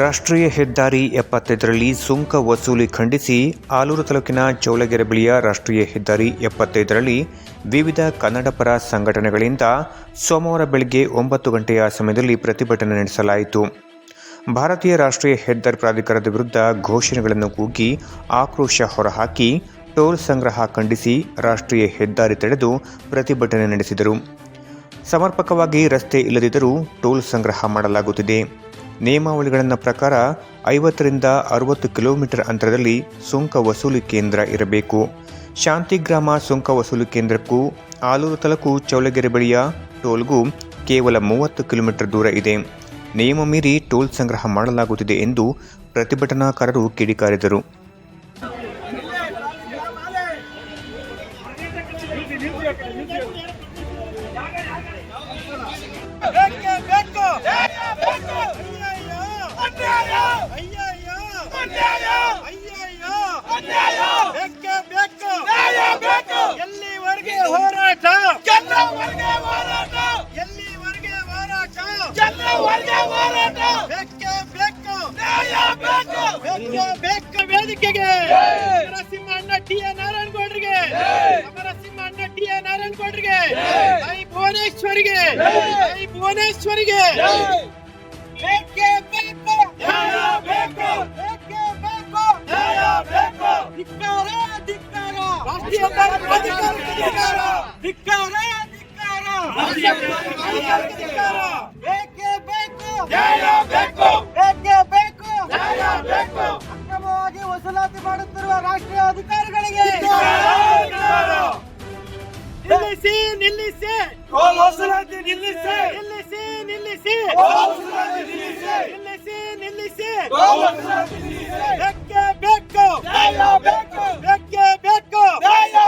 ರಾಷ್ಟ್ರೀಯ ಹೆದ್ದಾರಿ ಎಪ್ಪತ್ತೈದರಲ್ಲಿ ಸುಂಕ ವಸೂಲಿ ಖಂಡಿಸಿ ಆಲೂರು ತಾಲೂಕಿನ ಚೌಳಗೆರೆ ಬಳಿಯ ರಾಷ್ಟ್ರೀಯ ಹೆದ್ದಾರಿ ಎಪ್ಪತ್ತೈದರಲ್ಲಿ ವಿವಿಧ ಕನ್ನಡಪರ ಸಂಘಟನೆಗಳಿಂದ ಸೋಮವಾರ ಬೆಳಗ್ಗೆ ಒಂಬತ್ತು ಗಂಟೆಯ ಸಮಯದಲ್ಲಿ ಪ್ರತಿಭಟನೆ ನಡೆಸಲಾಯಿತು. ಭಾರತೀಯ ರಾಷ್ಟ್ರೀಯ ಹೆದ್ದಾರಿ ಪ್ರಾಧಿಕಾರದ ವಿರುದ್ಧ ಘೋಷಣೆಗಳನ್ನು ಕೂಗಿ ಆಕ್ರೋಶ ಹೊರಹಾಕಿ ಟೋಲ್ ಸಂಗ್ರಹ ಖಂಡಿಸಿ ರಾಷ್ಟ್ರೀಯ ಹೆದ್ದಾರಿ ತಡೆದು ಪ್ರತಿಭಟನೆ ನಡೆಸಿದರು. ಸಮರ್ಪಕವಾಗಿ ರಸ್ತೆ ಇಲ್ಲದಿದ್ದರೂ ಟೋಲ್ ಸಂಗ್ರಹ ಮಾಡಲಾಗುತ್ತಿದೆ. ನಿಯಮಾವಳಿಗಳ ಪ್ರಕಾರ ಐವತ್ತರಿಂದ ಅರವತ್ತು ಕಿಲೋಮೀಟರ್ ಅಂತರದಲ್ಲಿ ಸುಂಕ ವಸೂಲಿ ಕೇಂದ್ರ ಇರಬೇಕು ಶಾಂತಿಗ್ರಾಮ ಸುಂಕ ವಸೂಲಿ ಕೇಂದ್ರಕ್ಕೂ ಆಲೂರು ತಾಲೂಕು ಚೌಲಗೆರೆ ಬಳಿಯ ಟೋಲ್ಗೂ ಕೇವಲ ಮೂವತ್ತು ಕಿಲೋಮೀಟರ್ ದೂರ ಇದೆ ನಿಯಮ ಮೀರಿ ಟೋಲ್ ಸಂಗ್ರಹ ಮಾಡಲಾಗುತ್ತಿದೆ ಎಂದು ಪ್ರತಿಭಟನಾಕಾರರು ಕಿಡಿಕಾರಿದರು ಬೇಕೇ ಬೇಕು ವೇದಿಕೆಗೆ. ನರಸಿಂಹಣ್ಣ ಟಿ ಎ ನಾರಾಯಣಗೌಡರಿಗೆ. ನರಸಿಂಹಣ್ಣ ಟಿ ಎ ನಾರಾಯಣಗೌಡರಿಗೆ. ಐ ಭುವನೇಶ್ವರಿಗೆ. ಐ ಭುವನೇಶ್ವರಿಗೆ. ಬೇಕೇ ಬೇಕು. ಬೇಕೇ. ಬೇಕು ಧಿಕ್ಕಾರ ಧಿಕ್ಕಾರ. ರಾಷ್ಟ್ರೀಯ ಪ್ರಾಧಿಕಾರಕ್ಕೆ ಧಿಕ್ಕಾರ. ಧಿಕ್ಕಾರ. ಧಿಕ್ಕಾರ ರಾಷ್ಟ್ರೀಯ ಪ್ರಾಧಿಕಾರಕ್ಕೆ ಧಿಕ್ಕಾರ. ವಸೂಲಾತಿ ಮಾಡುತ್ತಿರುವ ರಾಷ್ಟ್ರೀಯ ಅಧಿಕಾರಿಗಳಿಗೆ ನಿಲ್ಲಿಸಿ ನಿಲ್ಲಿಸಿ. ನಿಲ್ಲಿಸಿ ನಿಲ್ಲಿಸಿ.